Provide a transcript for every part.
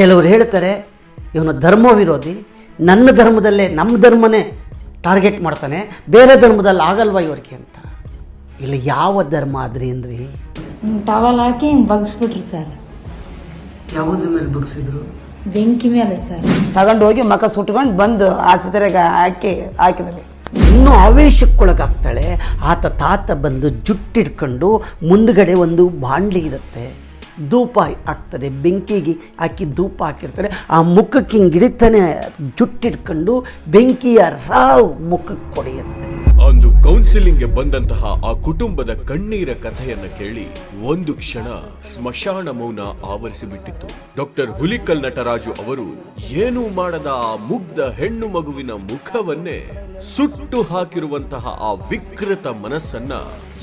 ಕೆಲವರು ಹೇಳ್ತಾರೆ ಇವನು ಧರ್ಮ ವಿರೋಧಿ ನನ್ನ ಧರ್ಮದಲ್ಲೇ ನಮ್ಮ ಧರ್ಮನೇ ಟಾರ್ಗೆಟ್ ಮಾಡ್ತಾನೆ ಬೇರೆ ಧರ್ಮದಲ್ಲಿ ಆಗಲ್ವಾ ಇವ್ರಿಗೆ ಅಂತ? ಇಲ್ಲಿ ಯಾವ ಧರ್ಮ ಆದ್ರಿ ಅಂದ್ರಿ? ಟವಲ್ ಹಾಕಿ ಹಿಂಗೆ ಬಗ್ಸ್ಬಿಟ್ರಿ ಸರ್ ಯಾವುದ್ರ ಮೇಲೆ ಬಗ್ಸಿದ್ರು? ಬೆಂಕಿ ಮೇಲೆ ಸರ್ ತಗೊಂಡು ಹೋಗಿ ಮಕ ಸುಟ್ಕೊಂಡು ಬಂದು ಆಸ್ಪತ್ರೆಗೆ ಹಾಕಿ ಹಾಕಿದ್ರು. ಇನ್ನೂ ಆವೇಶಕ್ಕೊಳಗಾಗ್ತಾಳೆ. ಆತ ತಾತ ಬಂದು ಜುಟ್ಟಿಡ್ಕೊಂಡು ಮುಂದ್ಗಡೆ ಒಂದು ಬಾಂಡ್ಲಿ ಇರುತ್ತೆ. ಧೂಪ ಹಾಕ್ತಾರೆ ಬೆಂಕಿಗೆ ಹಾಕಿ ಧೂಪ ಹಾಕಿರ್ತಾರೆ. ಆ ಮುಖಕ್ಕೆ ಹಿಂಗೆ ಹಿಡಿತಾನೆ ಜುಟ್ಟಿಡ್ಕೊಂಡು ಬೆಂಕಿಯ ರಾವ್ ಮುಖಕ್ಕೆ ಕೊಡೆಯುತ್ತೆ. ಅಂದು ಕೌನ್ಸಿಲಿಂಗ್ಗೆ ಬಂದಂತಹ ಆ ಕುಟುಂಬದ ಕಣ್ಣೀರ ಕಥೆಯನ್ನ ಕೇಳಿ ಒಂದು ಕ್ಷಣ ಸ್ಮಶಾನ ಮೌನ ಆವರಿಸಿಬಿಟ್ಟಿತ್ತು. ಡಾಕ್ಟರ್ ಹುಲಿಕಲ್ ನಟರಾಜು ಅವರು ಏನೂ ಮಾಡದ ಆ ಮುಗ್ಧ ಹೆಣ್ಣು ಮಗುವಿನ ಮುಖವನ್ನೇ ಸುಟ್ಟು ಹಾಕಿರುವಂತಹ ಆ ವಿಕೃತ ಮನಸ್ಸನ್ನ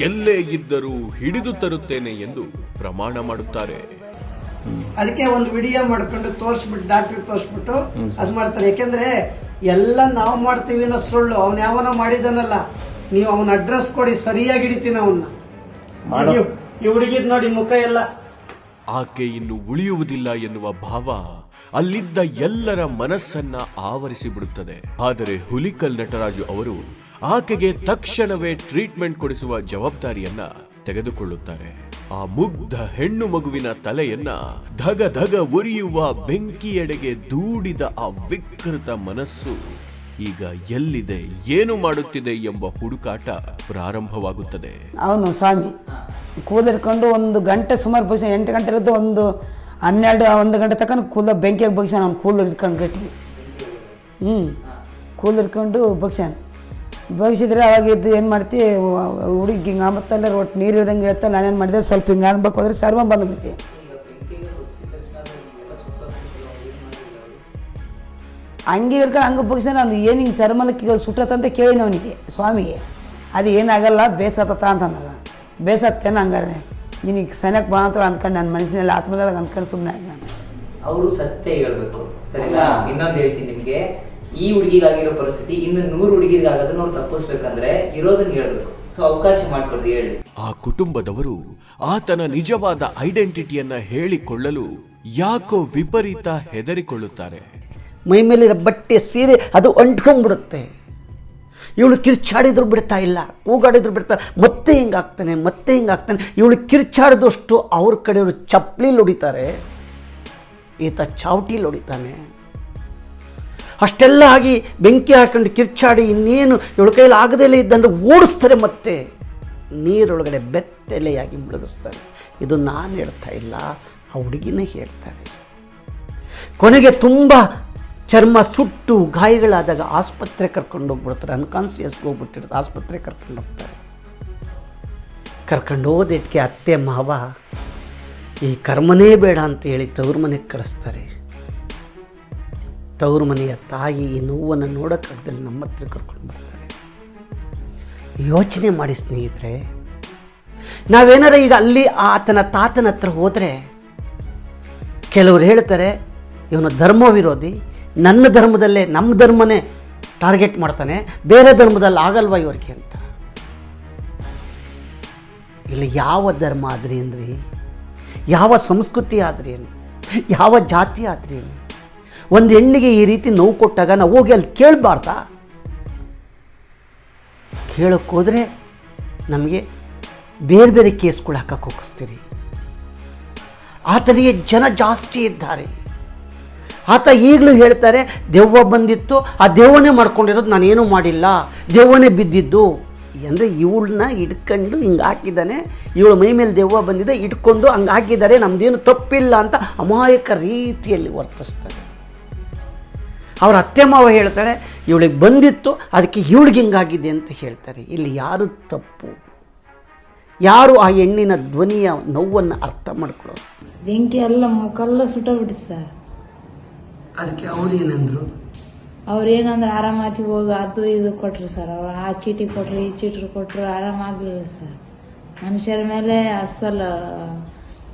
ಎಲ್ಲೇ ಇದ್ದರೂ ಹಿಡಿದು ತರುತ್ತೇನೆ ಎಂದು ಪ್ರಮಾಣ ಮಾಡುತ್ತಾರೆ. ಅದಕ್ಕೆ ಒಂದು ವಿಡಿಯೋ ಮಾಡ್ಕೊಂಡು ತೋರಿಸ್ಬಿಟ್ಟು ಡಾಕ್ಟರ್ ತೋರಿಸ್ಬಿಟ್ಟು ಅದ್ ಮಾಡ್ತಾರೆ. ಯಾಕೆಂದ್ರೆ ಎಲ್ಲ ನಾವು ಮಾಡ್ತೀವಿ ಅನ್ನೋ ಸುಳ್ಳು ಅವನ್ ಯಾವನ ಮಾಡಿದನಲ್ಲ ನೀವು ಅವನ ಅಡ್ರೆಸ್ ಕೊಡಿ ಸರಿಯಾಗಿ ಹಿಡಿತೀನಿ ಅವನ್ನ ಈ ಹುಡುಗಿದ್ ನೋಡಿ ಮುಖ ಎಲ್ಲ. ಆಕೆ ಇನ್ನು ಉಳಿಯುವುದಿಲ್ಲ ಎನ್ನುವ ಭಾವ ಅಲ್ಲಿದ್ದ ಎಲ್ಲರ ಮನಸ್ಸನ್ನ ಆವರಿಸಿ ಬಿಡುತ್ತದೆ ಆದರೆ ಹುಲಿಕಲ್ ನಟರಾಜು ಅವರು ಆಕೆಗೆ ತಕ್ಷಣವೇ ಟ್ರೀಟ್ಮೆಂಟ್ ಕೊಡಿಸುವ ಜವಾಬ್ದಾರಿಯನ್ನ ತೆಗೆದುಕೊಳ್ಳುತ್ತಾರೆ. ಆ ಮುಗ್ಧ ಹೆಣ್ಣು ಮಗುವಿನ ತಲೆಯನ್ನ ಧಗ ಧಗ ಉರಿಯುವ ಬೆಂಕಿಯೆಡೆಗೆ ದೂಡಿದ ಆ ವಿಕೃತ ಮನಸ್ಸು ಈಗ ಎಲ್ಲಿದೆ, ಏನು ಮಾಡುತ್ತಿದೆ ಎಂಬ ಹುಡುಕಾಟ ಪ್ರಾರಂಭವಾಗುತ್ತದೆ. ಅವನು ಸ್ವಾಮಿ ಕೂದಲಿಟ್ಕೊಂಡು ಒಂದು ಗಂಟೆ ಸುಮಾರು ಎಂಟು ಗಂಟೆ ಒಂದು ಹನ್ನೆರಡು, ಒಂದು ಗಂಟೆ ತಕ್ಕ ಕೂಲ ಬೆಂಕಿಯಾಗಿ ಬಗ್ಸ್ಯಾನ ಅವ್ನು ಕೂಲ್ ಇಟ್ಕೊಂಡು ಕಟ್ಟಿ ಹ್ಞೂ ಕೂಲ್ ಇಟ್ಕೊಂಡು ಬಗ್ಸ್ಯಾನ. ಬಗ್ಸಿದ್ರೆ ಅವಾಗ ಇದ್ದು ಏನು ಮಾಡ್ತಿ ಹುಡುಗಿ ಹಿಂಗೆ ಆಮತ್ತಲ್ಲ ಒಟ್ಟು ನೀರು ಇಳ್ದಂಗೆ ಇಳುತ್ತೆ ನಾನೇನು ಮಾಡಿದೆ, ಸ್ವಲ್ಪ ಹಿಂಗೆ ಅನ್ಬೇಕು ಹೋದ್ರೆ ಸರ್ವ ಬಂದ್ಬಿಡ್ತಿ ಹಂಗೆ ಇರ್ಕೊಂಡು ಹಂಗೆ ಬಗ್ಸ ನಾನು ಏನು ಹಿಂಗೆ ಸರ್ಮಲಕ್ಕೆ ಸುಟ್ಟತ್ತಂತ ಕೇಳಿನ ಅವನಿಗೆ, ಸ್ವಾಮಿಗೆ. ಅದು ಏನಾಗಲ್ಲ ಬೇಸತ್ತ ಅಂತಂದ್ರೆ ಬೇಸತ್ತೇನ ಹಂಗಾರೆ. ನಿನಗೆ ಸನಕ್ಕೆ ಮಾತ್ರ ಅಂತ ಅಂದ್ಕೊಂಡು ನನ್ನ ಮನಸ್ಸಿನಲ್ಲಿ ಆತ್ಮದಾಗ ಅಂದ್ಕೊಂಡು ಸುಮ್ಮನೆ ಆಯ್ತು ನಾನು. ಅವರು ಸತ್ಯ ಹೇಳ್ಬೇಕು. ಸರಿನಾ? ಇನ್ನೊಂದು ಹೇಳ್ತೀನಿ ನಿಮಗೆ. ಈ ಹುಡುಗಿಗಾಗಿರೋ ಪರಿಸ್ಥಿತಿ ಇನ್ನು ನೂರು ಹುಡುಗಿಗಾಗೋದನ್ನ ಅವ್ರು ತಪ್ಪಿಸ್ಬೇಕಂದ್ರೆ ಇರೋದನ್ನ ಹೇಳ್ಬೇಕು. ಸೊ ಅವಕಾಶ ಮಾಡ್ಕೊಡ್ರಿ ಹೇಳಿ. ಆ ಕುಟುಂಬದವರು ಆತನ ನಿಜವಾದ ಐಡೆಂಟಿಟಿಯನ್ನ ಹೇಳಿಕೊಳ್ಳಲು ಯಾಕೋ ವಿಪರೀತ ಹೆದರಿಕೊಳ್ಳುತ್ತಾರೆ. ಮೈ ಮೇಲಿರೋ ಬಟ್ಟೆ ಸೀರೆ ಅದು ಅಂಟ್ಕೊಂಡ್ಬಿಡುತ್ತೆ. ಇವಳು ಕಿರ್ಚಾಡಿದ್ರು ಬಿಡ್ತಾ ಇಲ್ಲ, ಕೂಗಾಡಿದ್ರು ಬಿಡ್ತಾ ಮತ್ತೆ ಹಿಂಗಾಗ್ತಾನೆ ಮತ್ತೆ ಹಿಂಗಾಗ್ತಾನೆ. ಇವಳು ಕಿರ್ಚಾಡಿದಷ್ಟು ಅವ್ರ ಕಡೆಯವರು ಚಪ್ಪಲಿಲಿ ಹೊಡಿತಾರೆ ಈತ ಚಾವಟಿಲಿ ಹೊಡಿತಾನೆ ಅಷ್ಟೆಲ್ಲ ಆಗಿ ಬೆಂಕಿ ಹಾಕೊಂಡು ಕಿರ್ಚಾಡಿ ಇನ್ನೇನು ಇವಳ ಕೈಯಲ್ಲಿ ಆಗದೇಲೇ ಇದ್ದಂದ್ರೆ ಓಡಿಸ್ತಾರೆ ಮತ್ತೆ. ನೀರೊಳಗಡೆ ಬೆತ್ತಲೆಯಾಗಿ ಮುಳುಗಿಸ್ತಾರೆ. ಇದು ನಾನು ಹೇಳ್ತಾ ಇಲ್ಲ, ಆ ಹುಡುಗಿನೇ ಹೇಳ್ತಾರೆ. ಕೊನೆಗೆ ತುಂಬ ಚರ್ಮ ಸುಟ್ಟು ಗಾಯಗಳಾದಾಗ ಆಸ್ಪತ್ರೆ ಕರ್ಕೊಂಡು ಹೋಗ್ಬಿಡ್ತಾರೆ. ಅನ್ಕಾನ್ಸಿಯಸ್ಗೆ ಹೋಗ್ಬಿಟ್ಟಿರ್ತಾರೆ ಆಸ್ಪತ್ರೆ ಕರ್ಕೊಂಡು ಹೋಗ್ತಾರೆ. ಕರ್ಕೊಂಡು ಹೋದಿಟ್ಟಿಗೆ ಅತ್ತೆ, ಮಾವ, ಈ ಕರ್ಮನೇ ಬೇಡ ಅಂತ ಹೇಳಿ ತವ್ರ ಮನೆಗೆ ಕಳಿಸ್ತಾರೆ ತವ್ರ ಮನೆಯ ತಾಯಿ ಈ ನೋವನ್ನು ನೋಡೋಕ್ಕಾಗ್ದಲ್ಲಿ ನಮ್ಮ ಹತ್ರ ಕರ್ಕೊಂಡು ಬರ್ತಾರೆ. ಯೋಚನೆ ಮಾಡಿ ಸ್ನೇಹಿತರೆ ನಾವೇನಾರ ಈಗ ಅಲ್ಲಿ ಆತನ ತಾತನ ಹತ್ರ ಹೋದರೆ, ಕೆಲವರು ಹೇಳ್ತಾರೆ, ಇವನು ಧರ್ಮ ವಿರೋಧಿ ನನ್ನ ಧರ್ಮದಲ್ಲೇ ನಮ್ಮ ಧರ್ಮನೇ ಟಾರ್ಗೆಟ್ ಮಾಡ್ತಾನೆ, ಬೇರೆ ಧರ್ಮದಲ್ಲಿ ಆಗಲ್ವಾ ಇವ್ರಿಗೆ ಅಂತ ಇಲ್ಲಿ, ಯಾವ ಧರ್ಮ ಆದ್ರಿ ಅಂದ್ರಿ? ಯಾವ ಸಂಸ್ಕೃತಿ ಆದ್ರಿ ಏನು ಯಾವ ಜಾತಿ ಆದ್ರಿ ಏನು ಒಂದು ಹೆಣ್ಣಿಗೆ ಈ ರೀತಿ ನೋವು ಕೊಟ್ಟಾಗ ನಾವು ಹೋಗಿ ಅಲ್ಲಿ ಕೇಳಬಾರ್ದಾ? ಕೇಳೋಕ್ಕೋದ್ರೆ ನಮಗೆ ಬೇರೆ ಬೇರೆ ಕೇಸ್ಗಳು ಹಾಕಕ್ಕೆ ಹೋಗಿಸ್ತೀರಿ. ಆತನಿಗೆ ಜನ ಜಾಸ್ತಿ ಇದ್ದಾರೆ. ಆತ ಈಗಲೂ ಹೇಳ್ತಾರೆ, ದೆವ್ವ ಬಂದಿತ್ತು, ಆ ದೆವ್ವನೇ ಮಾಡ್ಕೊಂಡಿರೋದು ನಾನೇನು ಮಾಡಿಲ್ಲ, ದೆವ್ವನೇ ಬಿದ್ದಿದ್ದು. ಅಂದರೆ ಇವಳನ್ನ ಹಿಡ್ಕೊಂಡು ಹಿಂಗೆ ಹಾಕಿದ್ದಾನೆ, ಇವಳ ಮೈ ಮೇಲೆ ದೆವ್ವ ಬಂದಿದೆ ಇಟ್ಕೊಂಡು ಹಂಗೆ ಹಾಕಿದ್ದಾರೆ ನಮ್ಮದೇನು ತಪ್ಪಿಲ್ಲ ಅಂತ ಅಮಾಯಕ ರೀತಿಯಲ್ಲಿ ವರ್ತಿಸ್ತಾರೆ. ಅವರ ಅತ್ತೆ ಮಾವ ಹೇಳ್ತಾಳೆ ಇವಳಿಗೆ ಬಂದಿತ್ತು, ಅದಕ್ಕೆ ಇವಳಿಗೆ ಹಿಂಗಾಗಿದೆ ಅಂತ ಹೇಳ್ತಾರೆ. ಇಲ್ಲಿ ಯಾರು ತಪ್ಪು? ಯಾರು ಆ ಹೆಣ್ಣಿನ ಧ್ವನಿಯ ನೋವನ್ನು ಅರ್ಥ ಮಾಡ್ಕೊಳ್ಳೋದು? ಬೆಂಕಿ ಎಲ್ಲ ಮುಖಲ್ಲ ಸುಟ್ಟೋಗ್ಬಿಟ್ಟು ಸರ್. ಅದಕ್ಕೆ ಅವ್ರು ಏನಂದ್ರು? ಅವ್ರು ಏನಂದ್ರೆ ಆರಾಮಾತಿಗೆ ಹೋಗಿ. ಅದು ಇದು ಕೊಟ್ರು ಸರ್ ಅವ್ರು. ಆ ಚೀಟಿ ಕೊಟ್ರು ಈ ಚೀಟಿ ಕೊಟ್ರು ಆರಾಮಾಗ್ಲಿಲ್ಲ ಸರ್. ಮನುಷ್ಯರ ಮೇಲೆ ಅಸಲ್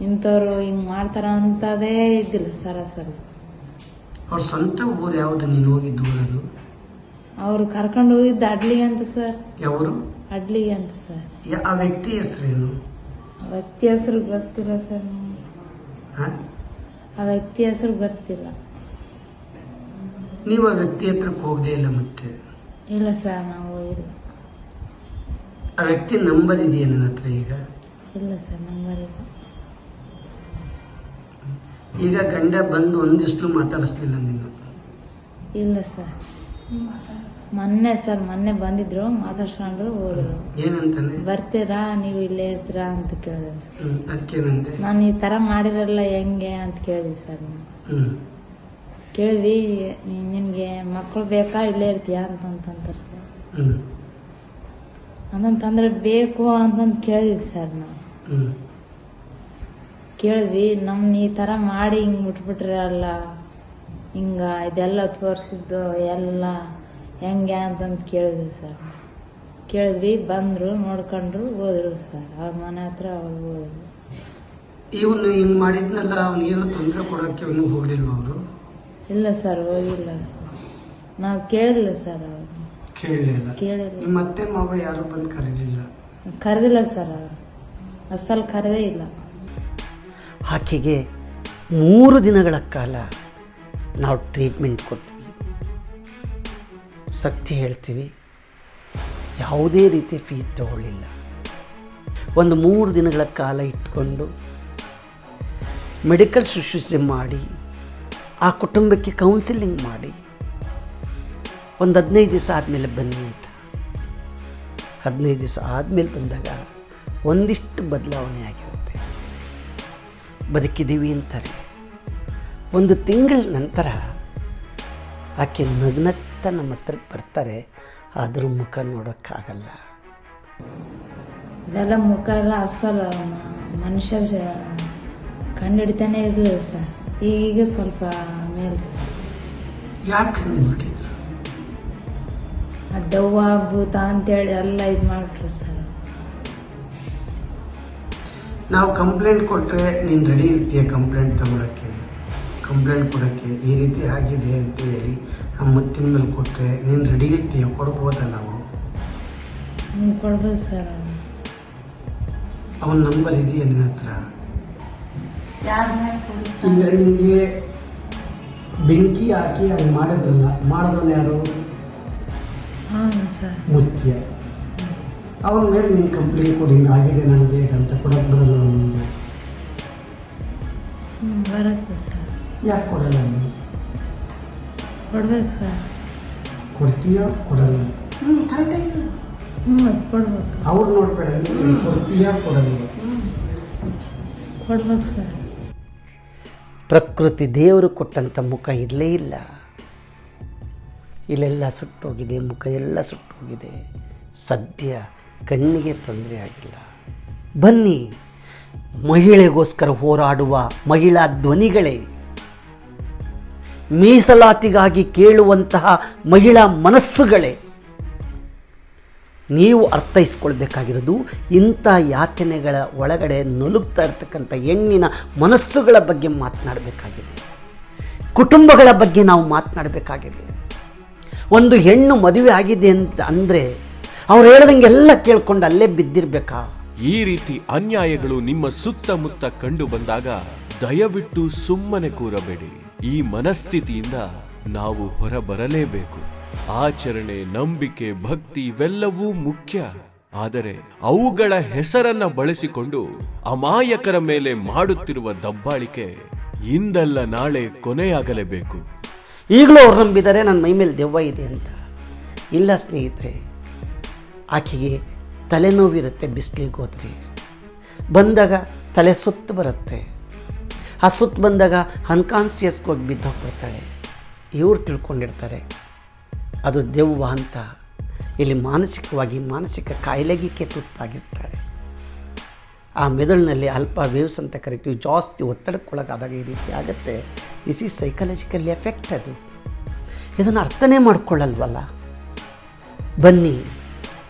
ಇಂಥವ್ರು ಹಿಂಗ್ ಮಾಡ್ತಾರ ಅಂತದೇ ಇದ್ದಿಲ್ಲ ಸರ್ ಸರ್ ಅವ್ರ ಸ್ವಂತ ಊರು ಯಾವ್ದು? ನೀನು ಹೋಗಿದ್ದು ಊರದು ಅವ್ರು ಕರ್ಕೊಂಡು ಹೋಗಿದ್ದು ಅಡ್ಲಿಗೆ ಅಂತ ಸರ್. ಯಾವರು? ಅಡ್ಲಿಗೆ ಅಂತ ಸರ್. ಆ ವ್ಯಕ್ತಿ ಹೆಸರೇನು ವ್ಯಕ್ತಿ ಹೆಸರು ಗೊತ್ತಿಲ್ಲ ಸರ್. ನಮ್ಗೆ. ಆ ವ್ಯಕ್ತಿ ಹೆಸರು ಗೊತ್ತಿಲ್ಲ. ನೀವು ಆ ವ್ಯಕ್ತಿ ಹತ್ರಕ್ಕೆ ಹೋಗಲೇ ಇಲ್ಲ ಮತ್ತೆ. ಇಲ್ಲ ಸರ್ ನಾವು ಆ ವ್ಯಕ್ತಿ ನಂಬರ್ ಇದೆಯಾ ನನ್ನ ಹತ್ರ ಈಗ? ಇಲ್ಲ ಸರ್ ನಂಬರ್ ಇಲ್ಲ. ಈಗ ಗಂಡ ಬಂದು ಒಂದಿಷ್ಟು ಮಾತಾಡಿಸ್ಲಿಲ್ಲ ನಿನ್ನ. ಇಲ್ಲ ಸರ್. ಮೊನ್ನೆ ಸರ್ ಮೊನ್ನೆ ಬಂದಿದ್ರು ಮಾತಾಡ್ಸ್ಕೊಂಡು ಹೋದ್ರು. ಏನಂತಾನೆ? ಬರ್ತೀರಾ ನೀವು ಇಲ್ಲೇ ಇರ್ತೀರಾ ಅಂತ ಕೇಳಿದೆ ಅದಕ್ಕೆ ಹ್ಮ್ ನಾನು ಈ ತರ ಮಾಡಿರಲ್ಲ ಹೆಂಗೆ ಅಂತ ಕೇಳಿದೆ ಸರ್. ಹ್ಮ್. ಕೇಳಿದ್ವಿ ನಿನಗೆ ಮಕ್ಕಳು ಬೇಕಾ ಇಲ್ಲೇ ಇರ್ತೀಯಾ ಅಂತಂತಂತಾರೆ ಸರ್. ಅಂತಂತಂದ್ರೆ ಬೇಕು ಅಂತಂದು ಕೇಳಿದ್ವಿ ಸರ್ ನಾವು ಕೇಳಿದ್ವಿ ನಮ್ನ ಈ ಥರ ಮಾಡಿ ಹಿಂಗೆ ಅಲ್ಲ ಹಿಂಗ ಇದೆಲ್ಲ ತೋರಿಸಿದ್ದು ಎಲ್ಲ ಹೆಂಗೆ ಅಂತಂದು ಕೇಳಿದ್ವಿ ಸರ್. ಕೇಳಿದ್ವಿ ಬಂದರು ನೋಡ್ಕೊಂಡ್ರು ಹೋದ್ರು ಸರ್. ಅವ್ರ ಮನೆ ಹತ್ರ ಅವ್ರು ಹೋದ್ರು. ಇವನು ಹಿಂಗ್ ಮಾಡಿದ್ನಲ್ಲ ಅವನಿಗೇನೋ ತೊಂದರೆ ಕೊಡಕ್ಕೆ ಅವನು ಹೋಗ್ಲಿಲ್ವ ಅವರು? ಇಲ್ಲ ಸರ್ ಹೋಗಿಲ್ಲ ಸರ್. ನಾವು ಕೇಳಿಲ್ಲ ಸರ್ ಅವರು. ಕೇಳಲಿಲ್ಲ ಕೇಳಿಲ್ಲ. ನಿಮ್ಮ ಅತ್ತೆ ಮಾವ ಯಾರು ಬಂದು ಕರೆದಿಲ್ಲ? ಕರೆದಿಲ್ಲ ಸರ್ ಅವರು. ಅಸಲ್ ಕರೆದೇ ಇಲ್ಲ. ಆಕೆಗೆ ಮೂರು ದಿನಗಳ ಕಾಲ ನಾವು ಟ್ರೀಟ್ಮೆಂಟ್ ಕೊಟ್ವಿ. ಸತ್ಯ ಹೇಳ್ತೀವಿ ಯಾವುದೇ ರೀತಿ ಫೀಸ್ ತಗೊಳ್ಳಿಲ್ಲ. ಒಂದು ಮೂರು ದಿನಗಳ ಕಾಲ ಇಟ್ಕೊಂಡು ಮೆಡಿಕಲ್ ಶುಶ್ರೂಷೆ ಮಾಡಿ ಆ ಕುಟುಂಬಕ್ಕೆ ಕೌನ್ಸಿಲಿಂಗ್ ಮಾಡಿ ಒಂದು ಹದಿನೈದು ದಿವಸ ಆದಮೇಲೆ ಬನ್ನಿ ಅಂತ. ಹದಿನೈದು ದಿವಸ ಆದಮೇಲೆ ಬಂದಾಗ ಒಂದಿಷ್ಟು ಬದಲಾವಣೆ ಆಗಿರುತ್ತೆ. ಬದುಕಿದ್ದೀವಿ ಅಂತಾರೆ. ಒಂದು ತಿಂಗಳ ನಂತರ ಆಕೆ ನಗ್ನಗ್ತಾ ನಮ್ಮ ಹತ್ರ ಬರ್ತಾರೆ, ಆದರೂ ಮುಖ ನೋಡೋಕ್ಕಾಗಲ್ಲ. ಇದೆಲ್ಲ ಮುಖ ಎಲ್ಲ ಅಸಲು ಮನುಷ್ಯ ಕಂಡು ಹಿಡಿತಾನೆ ಇದು ಸರ್. ಈಗ ಸ್ವಲ್ಪ ಮೇಲೆ ಯಾಕೆ ಹಂಗ್ ಮಾಡಿದ್ರು ದೆವ್ವ ಭೂತ ಅಂತೇಳಿ ಎಲ್ಲ ಇದು ಮಾಡ್ರಿ ಸರ್. ನಾವು ಕಂಪ್ಲೇಂಟ್ ಕೊಟ್ಟರೆ ನೀನು ರೆಡಿ ಇರ್ತೀಯ ಕಂಪ್ಲೇಂಟ್ ತಗೊಳಕ್ಕೆ? ಕಂಪ್ಲೇಂಟ್ ಕೊಡೋಕ್ಕೆ ಈ ರೀತಿ ಆಗಿದೆ ಅಂತ ಹೇಳಿ ನಮ್ಮ ಮುತ್ತಿನ ಮೇಲೆ ಕೊಟ್ಟರೆ ನೀನು ರೆಡಿ ಇರ್ತೀಯ? ಕೊಡ್ಬೋದಾ ನಾವು ಹ್ಞೂ ಕೊಡ್ಬೋದು ಸರ್ ಅವನ. ನಂಬರ್ ಇದೆಯಾ ನಿನ್ನ ಹತ್ರ? ಈಗ ನಿನಗೆ ಬೆಂಕಿ ಹಾಕಿ ಅದು ಮಾಡಿದ್ರಲ್ಲ ಮಾಡಿದ್ರು ಯಾರು? ಹಾಂ ಸರ್. ಮುತ್ಯ. ಅವ್ರ ಮೇಲೆ ನೀನು ಕಂಪ್ಲೇಂಟ್ ಕೊಡಿ ಹಿಂಗೆ ಆಗಿದೆ ನನಗೆ ಅಂತ ಕೊಡಕ್ಕೆ ಬರಲ್ಲ ನಿಮಗೆ. ಬರುತ್ತೆ ಸರ್. ಯಾಕೆ ಕೊಡಲ್ಲ ನೀನು ಕೊಡ್ಬೇಕು ಸರ್. ಕೊಡ್ತೀಯೋ? ಕೊಡಲ್ಲ. ಹ್ಞೂ ಕರೆಕ್ಟಾಗಿ ಹ್ಞೂ ಅದು ಕೊಡ್ಬೇಕು. ಅವ್ರು ನೋಡ್ಬೇಡ ನೀನು ಕೊಡ್ತೀಯಾ? ಕೊಡಲ್ಲ. ಕೊಡ್ಬೇಕು ಸರ್. ಪ್ರಕೃತಿ ದೇವರು ಕೊಟ್ಟಂಥ ಮುಖ ಇರಲೇ ಇಲ್ಲ. ಇಲ್ಲೆಲ್ಲ ಸುಟ್ಟೋಗಿದೆ, ಮುಖ ಎಲ್ಲ ಸುಟ್ಟೋಗಿದೆ. ಸದ್ಯ ಕಣ್ಣಿಗೆ ತೊಂದರೆ ಆಗಿಲ್ಲ. ಬನ್ನಿ, ಮಹಿಳೆಗೋಸ್ಕರ ಹೋರಾಡುವ ಮಹಿಳಾ ಧ್ವನಿಗಳೇ. ಮೀಸಲಾತಿಗಾಗಿ ಕೇಳುವಂತಹ ಮಹಿಳಾ ಮನಸ್ಸುಗಳೇ. ನೀವು ಅರ್ಥೈಸ್ಕೊಳ್ಬೇಕಾಗಿರೋದು ಇಂಥ ಯಾತನೆಗಳ ಒಳಗಡೆ ನಲುಗ್ತಾ ಇರ್ತಕ್ಕಂಥ ಹೆಣ್ಣಿನ ಮನಸ್ಸುಗಳ ಬಗ್ಗೆ ಮಾತನಾಡಬೇಕಾಗಿದೆ. ಕುಟುಂಬಗಳ ಬಗ್ಗೆ ನಾವು ಮಾತನಾಡಬೇಕಾಗಿದೆ. ಒಂದು ಹೆಣ್ಣು ಮದುವೆ ಆಗಿದೆ ಅಂತ ಅಂದರೆ ಅವ್ರು ಹೇಳ್ದಂಗೆ ಎಲ್ಲ ಕೇಳ್ಕೊಂಡು ಅಲ್ಲೇ ಬಿದ್ದಿರಬೇಕಾ? ಈ ರೀತಿ ಅನ್ಯಾಯಗಳು ನಿಮ್ಮ ಸುತ್ತಮುತ್ತ ಕಂಡು ಬಂದಾಗ ದಯವಿಟ್ಟು ಸುಮ್ಮನೆ ಕೂರಬೇಡಿ. ಈ ಮನಸ್ಥಿತಿಯಿಂದ ನಾವು ಹೊರಬರಲೇಬೇಕು. ಆಚರಣೆ, ನಂಬಿಕೆ, ಭಕ್ತಿ ಇವೆಲ್ಲವೂ ಮುಖ್ಯ. ಆದರೆ ಅವುಗಳ ಹೆಸರನ್ನ ಬಳಸಿಕೊಂಡು ಅಮಾಯಕರ ಮೇಲೆ ಮಾಡುತ್ತಿರುವ ದಬ್ಬಾಳಿಕೆ ಇಂದಲ್ಲ ನಾಳೆ ಕೊನೆಯಾಗಲೇಬೇಕು. ಈಗಲೂ ಅವ್ರು ನಂಬಿದ್ದಾರೆ ನನ್ನ ಮೈ ಮೇಲೆ ದೆವ್ವ ಇದೆ ಅಂತ. ಇಲ್ಲ ಸ್ನೇಹಿತರೆ, ಆಕೆಗೆ ತಲೆನೋವಿರುತ್ತೆ, ಬಿಸಿಲಿಗೆ ಹೋದ್ರೆ. ಬಂದಾಗ ತಲೆ ಸುತ್ತು ಬರುತ್ತೆ. ಆ ಸುತ್ತು ಬಂದಾಗ ಅನ್ಕಾನ್ಸಿಯಸ್ಗೆ ಹೋಗಿ ಬಿದ್ದು ಹೋಗ್ಬಿಡ್ತಾಳೆ ಇವ್ರು ತಿಳ್ಕೊಂಡಿರ್ತಾರೆ ಅದು ದೆವ್ವ ಅಂತ ಇಲ್ಲಿ ಮಾನಸಿಕವಾಗಿ ಮಾನಸಿಕ ಕಾಯಿಲೆಗೆ ತುತ್ತಾಗಿರ್ತಾರೆ. ಆ ಮೆದುಳಿನಲ್ಲಿ ಅಲ್ಪ ವೇವ್ಸ್ ಅಂತ ಕರಿತೀವಿ, ಜಾಸ್ತಿ ಒತ್ತಡಕ್ಕೊಳಗಾದಾಗ ಈ ರೀತಿ ಆಗುತ್ತೆ. ದಿಸ್ ಈಸ್ ಸೈಕಲಾಜಿಕಲ್ ಎಫೆಕ್ಟ್ ಅದು ಇದನ್ನು ಅರ್ಥನೇ ಮಾಡಿಕೊಳ್ಳಲ್ವಲ್ಲ? ಬನ್ನಿ,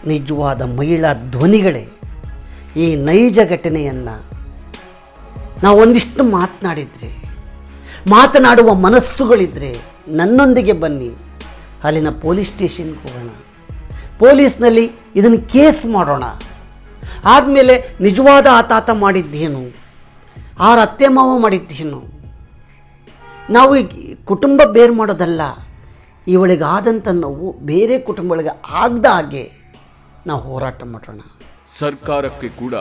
ನಿಜವಾದ ಮಹಿಳಾ ಧ್ವನಿಗಳೇ, ಈ ನೈಜ ಘಟನೆಯನ್ನು ನಾವು ಒಂದಿಷ್ಟು ಮಾತನಾಡಿದರೆ, ಮಾತನಾಡುವ ಮನಸ್ಸುಗಳಿದ್ದರೆ ನನ್ನೊಂದಿಗೆ ಬನ್ನಿ. ಅಲ್ಲಿನ ಪೊಲೀಸ್ ಸ್ಟೇಷನ್ಗೆ ಹೋಗೋಣ. ಪೊಲೀಸ್ನಲ್ಲಿ ಇದನ್ನು ಕೇಸ್ ಮಾಡೋಣ. ಆದಮೇಲೆ ನಿಜವಾದ ಆತಾತ ಮಾಡಿದ್ದೇನು? ಆರ ಅತ್ತೆ ಮಾವ ಮಾಡಿದ್ದೇನು? ನಾವು ಈ ಕುಟುಂಬ ಬೇರೆ ಮಾಡೋದಲ್ಲ. ಇವಳಿಗಾದಂಥ ನೋವು ಬೇರೆ ಕುಟುಂಬಗಳಿಗೆ ಆಗದ ಹಾಗೆ ನಾವು ಹೋರಾಟ ಮಾಡೋಣ. ಸರ್ಕಾರಕ್ಕೆ ಕೂಡ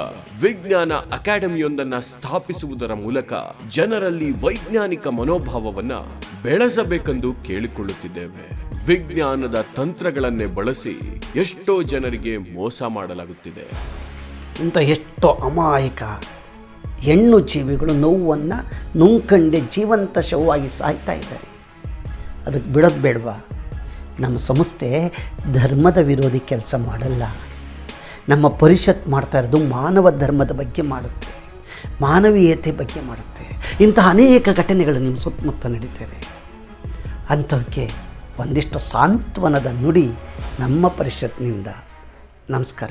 ವಿಜ್ಞಾನ ಅಕಾಡೆಮಿಯೊಂದನ್ನು ಸ್ಥಾಪಿಸುವುದರ ಮೂಲಕ ಜನರಲ್ಲಿ ವೈಜ್ಞಾನಿಕ ಮನೋಭಾವವನ್ನು ಬೆಳೆಸಬೇಕೆಂದು ಕೇಳಿಕೊಳ್ಳುತ್ತಿದ್ದೇವೆ. ವಿಜ್ಞಾನದ ತಂತ್ರಗಳನ್ನೇ ಬಳಸಿ ಎಷ್ಟೋ ಜನರಿಗೆ ಮೋಸ ಮಾಡಲಾಗುತ್ತಿದೆ. ಇಂಥ ಎಷ್ಟೋ ಅಮಾಯಕ ಹೆಣ್ಣು ಜೀವಿಗಳು ನೋವನ್ನು ನುಂಕಂಡೆ ಜೀವಂತ ಶವವಾಗಿ ಸಾಯ್ತಾ ಇದ್ದಾರೆ. ಅದಕ್ಕೆ ಬಿಡೋದು ಬೇಡವಾ? ನಮ್ಮ ಸಂಸ್ಥೆ ಧರ್ಮದ ವಿರೋಧಿ ಕೆಲಸ ಮಾಡಲ್ಲ. ನಮ್ಮ ಪರಿಷತ್ ಮಾಡ್ತಾ ಇರೋದು ಮಾನವ ಧರ್ಮದ ಬಗ್ಗೆ ಮಾಡುತ್ತೆ. ಮಾನವೀಯತೆ ಬಗ್ಗೆ ಮಾಡುತ್ತೆ. ಇಂತಹ ಅನೇಕ ಘಟನೆಗಳು ನಿಮ್ಮ ಸುತ್ತಮುತ್ತ ನಡೀತವೆ. ಅಂಥವಕ್ಕೆ ಒಂದಿಷ್ಟು ಸಾಂತ್ವನದ ನುಡಿ ನಮ್ಮ ಪರಿಷತ್ನಿಂದ. ನಮಸ್ಕಾರ.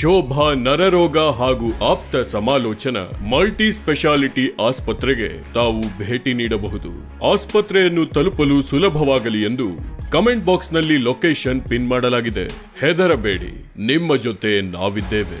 ಶೋಭಾ ನರರೋಗ ಹಾಗೂ ಆಪ್ತ ಸಮಾಲೋಚನಾ ಮಲ್ಟಿ ಸ್ಪೆಷಾಲಿಟಿ ಆಸ್ಪತ್ರೆಗೆ ತಾವು ಭೇಟಿ ನೀಡಬಹುದು. ಆಸ್ಪತ್ರೆಯನ್ನು ತಲುಪಲು ಸುಲಭವಾಗಲಿ ಎಂದು ಕಮೆಂಟ್ ಬಾಕ್ಸ್ನಲ್ಲಿ ಲೊಕೇಶನ್ ಪಿನ್ ಮಾಡಲಾಗಿದೆ. ಹೆದರಬೇಡಿ, ನಿಮ್ಮ ಜೊತೆ ನಾವಿದ್ದೇವೆ.